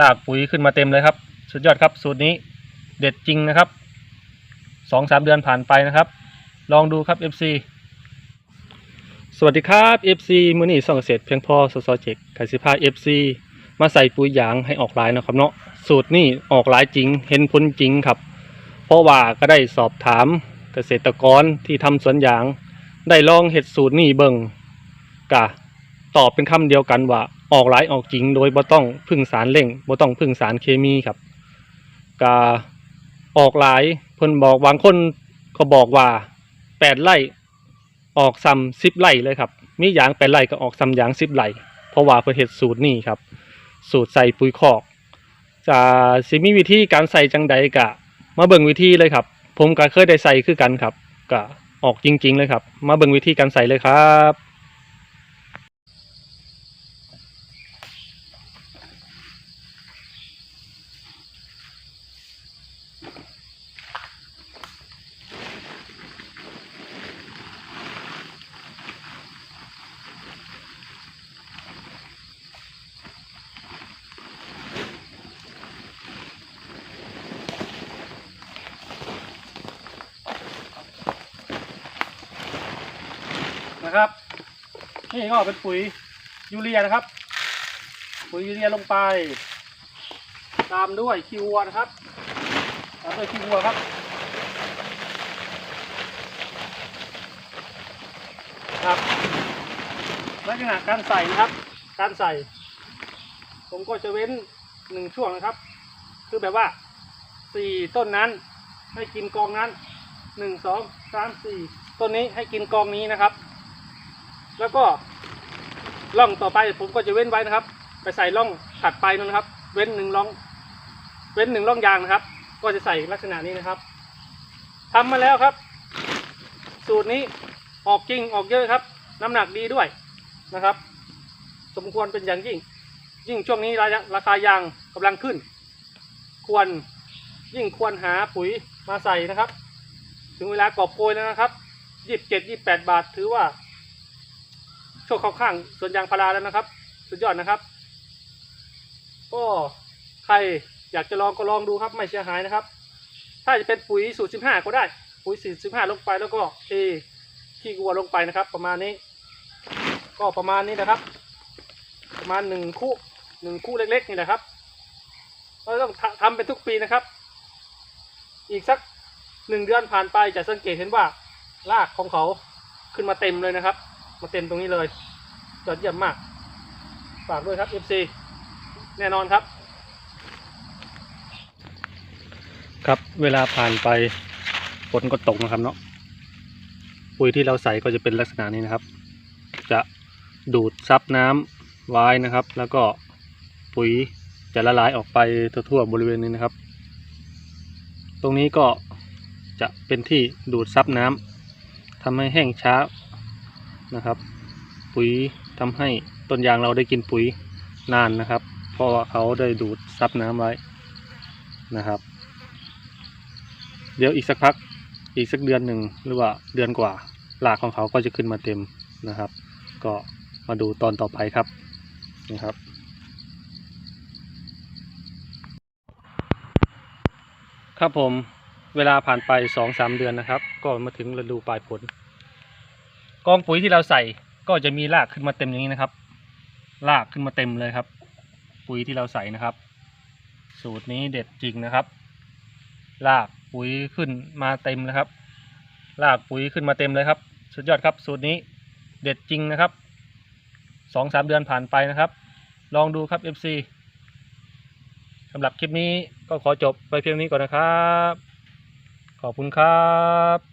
ลากปุ๋ยขึ้นมาเต็มเลยครับ สุดยอดครับ สูตรนี้เด็ดจริงนะครับสองสามเดือนผ่านไปนะครับ ลองดูครับ FC สวัสดีครับ FC มือนี้ส่องเกษตรเพียงพอสสเจกไก่สิพา FC มาใส่ปุ๋ยยางให้ออกลายนะครับเนาะสูตรนี้ออกลายจริง เห็นผลจริงครับ เพราะว่าก็ได้สอบถามเกษตรกรที่ทำสวนยาง ได้ลองเห็ดสูตรนี้เบิ่งกะตอบเป็นคำเดียวกันว่า ออกหลายออกจริงโดยบ่ต้องพึ่งสารเร่งบ่ต้องพึ่งสารเคมีครับกะออกหลายเพิ่นบอกบางคนก็บอกว่าแปดไร่ออกซ้ำสิบไร่เลยครับ มียางแปดไร่ก็ออกซ้ำยางสิบไร่เพราะว่าเพิ่นเฮ็ดสูตรนี้ครับ สูตรใส่ปุ๋ยคอกจะสิมีวิธีการใส่จังใดกะ มาเบิ่งวิธีเลยครับ ผมก็เคยได้ใส่คือกันครับก็ออกจริง ๆ เลยครับ มาเบิ่งวิธีการใส่เลยครับ นะครับ นี่ก็เป็นปุ๋ยยูเรียนะครับ ปุ๋ยยูเรียลงไป ตามด้วยขี้วัวนะครับตามด้วยขี้วัวครับครับลักษณะการใส่นะครับ การใส่ ผมก็จะเว้นหนึ่งช่วงนะครับ คือแบบว่าสี่ต้นนั้นให้กินกองนั้นหนึ่งสองสามสี่ต้นนี้ให้กินกองนี้นะครับ แล้วก็ร่องต่อไปผมก็จะเว้นไว้นะครับ ไปใส่ร่องถัดไปนู่นนะครับ เว้นหนึ่งร่อง เว้นหนึ่งร่องยางนะครับ ก็จะใส่ลักษณะนี้นะครับทำมาแล้วครับ สูตรนี้ออกจริงออกเยอะครับ น้ำหนักดีด้วยนะครับ สมควรเป็นอย่างยิ่ง ยิ่งช่วงนี้ราคาาคายางกำลังขึ้น ควรยิ่งควรหาปุ๋ยมาใส่นะครับ ถึงเวลากอบโกยแล้วนะครับยี่สิบเจ็ดยี่บแปดบาทถือว่า โชคเข้าข้างสวนยางพาราแล้วนะครับ สุดยอดนะครับ ก็ใครอยากจะลองก็ลองดูครับ ไม่เสียหายนะครับ ถ้าจะเป็นปุ๋ยสูตรสิบห้าก็ได้ ปุ๋ยสูตรสิบห้าลงไปแล้วก็เทขี้วัวลงไปนะครับ ประมาณนี้ ก็ประมาณนี้นะครับ ประมาณหนึ่งคู่หนึ่งคู่เล็กๆนี่แหละครับเราต้องททำเป็นทุกปีนะครับ อีกสักหนึ่งเดือนผ่านไปจะสังเกตเห็นว่า รากของเขาขึ้นมาเต็มเลยนะครับ มาเต็มตรงนี้เลยยอดเยี่ยมมากฝากด้วยครับ FC แน่นอนครับ ครับเวลาผ่านไปฝนก็ตกนะครับเนาะปุ๋ยที่เราใส่ก็จะเป็นลักษณะนี้นะครับ จะดูดซับน้ำไว้นะครับ แล้วก็ปุ๋ยจะละลายออกไปทั่วๆบริเวณนี้นะครับ ตรงนี้ก็จะเป็นที่ดูดซับน้ำทำให้แห้งช้า นะครับ ปุ๋ยทำให้ต้นยางเราได้กินปุ๋ยนานนะครับ เพราะว่าเขาได้ดูดซับน้ำไว้นะครับ เดี๋ยวอีกสักพักอีกสักเดือนหนึ่งหรือว่าเดือนกว่าหลากของเขาก็จะขึ้นมาเต็มนะครับ ก็มาดูตอนต่อไปครับนะครับครับผมเวลาผ่านไปสองสามเดือนนะครับ ก็มาถึงฤดูปลายฝน กองปุ๋ยที่เราใส่ก็จะมีรากขึ้นมาเต็มอย่างนี้นะครับรากขึ้นมาเต็มเลยครับ ปุ๋ยที่เราใส่นะครับ สูตรนี้เด็ดจริงนะครับรากปุ๋ยขึ้นมาเต็มเลยครับรากปุ๋ยขึ้นมาเต็มเลยครับ สุดยอดครับ สูตรนี้เด็ดจริงนะครับสองสามเดือนผ่านไปนะครับ ลองดูครับ FC สำหรับคลิปนี้ก็ขอจบไปเพียงนี้ก่อนนะครับ ขอบคุณครับ